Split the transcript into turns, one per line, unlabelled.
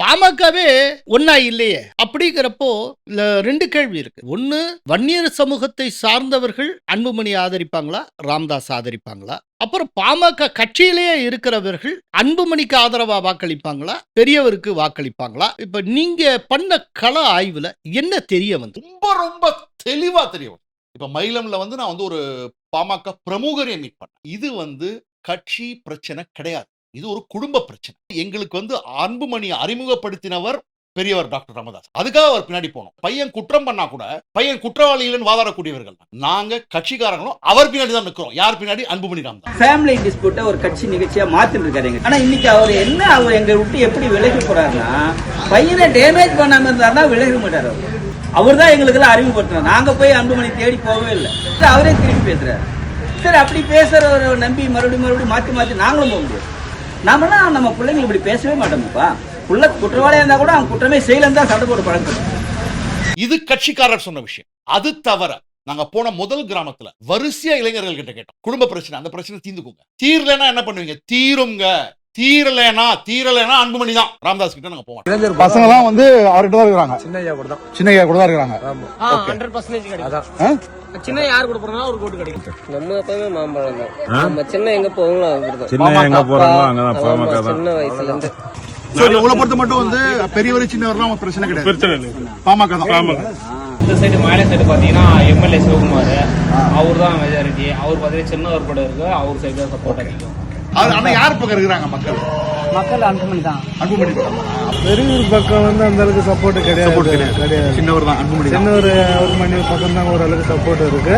பாமகவே ஒன்னா இல்லையே. அப்படிங்கிறப்போ ரெண்டு கேள்வி இருக்கு. ஒன்னு வன்னியர் சமூகத்தை சார்ந்தவர்கள் அன்புமணி ஆதரிப்பாங்களா? ராம்தாஸ் ஆதரிப்பாங்களா? அப்புறம் பாமக கட்சியிலேயே இருக்கிறவர்கள் அன்புமணிக்கு ஆதரவா வாக்களிப்பாங்களா? பெரியவருக்கு வாக்களிப்பாங்களா? இப்ப நீங்க பண்ண கள ஆய்வுல என்ன தெரிய வந்து
ரொம்ப ரொம்ப தெளிவா தெரியும் இப்ப மயிலம்ல வந்து நான் வந்து ஒரு பாமக பிரமுகரை மீட் பண்ணேன் இது வந்து கட்சி பிரச்சனை கிடையாது. இது ஒரு குடும்ப பிரச்சனை. எங்களுக்கு வந்து அன்புமணி அறிமுகப்படுத்தினவர் பெரியவர் டாக்டர் ராமதாஸ். அதுக்காக அவர் பின்னாடி போனோம். பையன் குற்றம் பண்ணா கூட பையன் குற்றவாளி இல்லைன்னு வாதாடக்கூடியவர்கள் நாங்க கட்சிக்காரங்களும் அவர் பின்னாடி தான் நிற்கிறோம் யார் பின்னாடி? அன்புமணி ராமதாஸ்
ஃபேமிலி டிஸ்பியூட்டை ஒரு கட்சி நிகழ்ச்சியா மாத்திட்டு இருக்காருங்க ஆனா இன்னைக்கு அவர் என்ன அவர் எங்க விட்டு எப்படி விலகி போறாருன்னா பையனை டேமேஜ் பண்ணாம இருந்தாருன்னா விலக மாட்டாரு அவர். அவர் தான் எங்களுக்கு எல்லாம் அறிமுகப்படுத்தினார் நாங்க போய் அன்புமணி தேடி போகவே இல்லை. அவரே திருப்பி பேசுறாரு. சரி அப்படி பேசுறவரை நம்பி மறுபடியும் மறுபடியும் மாத்தி மாத்தி நாங்களும் போக முடியாது. நாமெல்லாம் நம்ம பிள்ளைங்க இப்படி பேசவே மாட்டோம்ப்பா. புள்ள குற்றவாளியா இருந்தா கூட அவன் குற்றமே செய்யலன்னு தான் சண்டை போட்டு பழக்கம்.
இது கட்சிக்காரர் சொன்ன விஷயம். அது தவிர நாங்க போன முதல் கிராமத்துல வரிசையா இளைஞர்கள் கிட்ட கேட்டோம். குடும்ப பிரச்சனை அந்த பிரச்சனை தீர்ந்துக்குங்க. தீரலைன்னா என்ன பண்ணுவீங்க? தீருங்க. தீரலைனா தீரலைனா அன்புமணி தான் ராமதாஸ் கிட்ட நாங்க போவோம்
பசங்க எல்லாம் வந்து அவர்கிட்ட தான் இருக்கிறாங்க.
சின்னையா கூட தான்.
சின்னையா கூட தான் இருக்கிறாங்க.
ஹண்ட்ரட் பர்சன்டேஜ் கிடைக்கும்? சின்ன யார் கூட போறோம்னா ஒரு கோட்டு கிடைக்கும்.
நம்ம எப்பவுமே மாம்பழம் தான். நம்ம சின்ன எங்க போவோங்களோ
சின்ன எங்க போறாங்களோ அங்கதான்
ஆமா,
பாமக தான்.
சின்ன வயசுல இருந்து.
So, உங்களை பொறுத்த மட்டும் வந்து பெரியவர் சின்னவர்லாம் பிரச்சனை கிடையாது.
பிரச்சனை இல்லை.
பாமக தான்.
இந்த சைடு மேலே சைடு பார்த்தீங்கன்னா எம்எல்ஏ சிவகுமார். அவர் தான் மெஜாரிட்டி அவர் பார்த்தீங்கன்னா சின்னவர் கூட இருக்கு. அவர் சைடு தான் சப்போர்ட் அதிகம்
அவர் ஆனா யார் பக்கம் இருக்கிறாங்க மக்கள்?
மக்கள் அன்புமணி தான்.
அன்புமணி பக்கம்.
பெரியவர் பக்கம் வந்து அந்த அளவுக்கு சப்போர்ட் கிடையாது.
கிடையாது. சின்னவர் தான் அன்புமணி தான்.
சின்ன ஒரு ஒரு மணி பக்கம் தான் ஓரளவுக்கு சப்போர்ட் இருக்கு.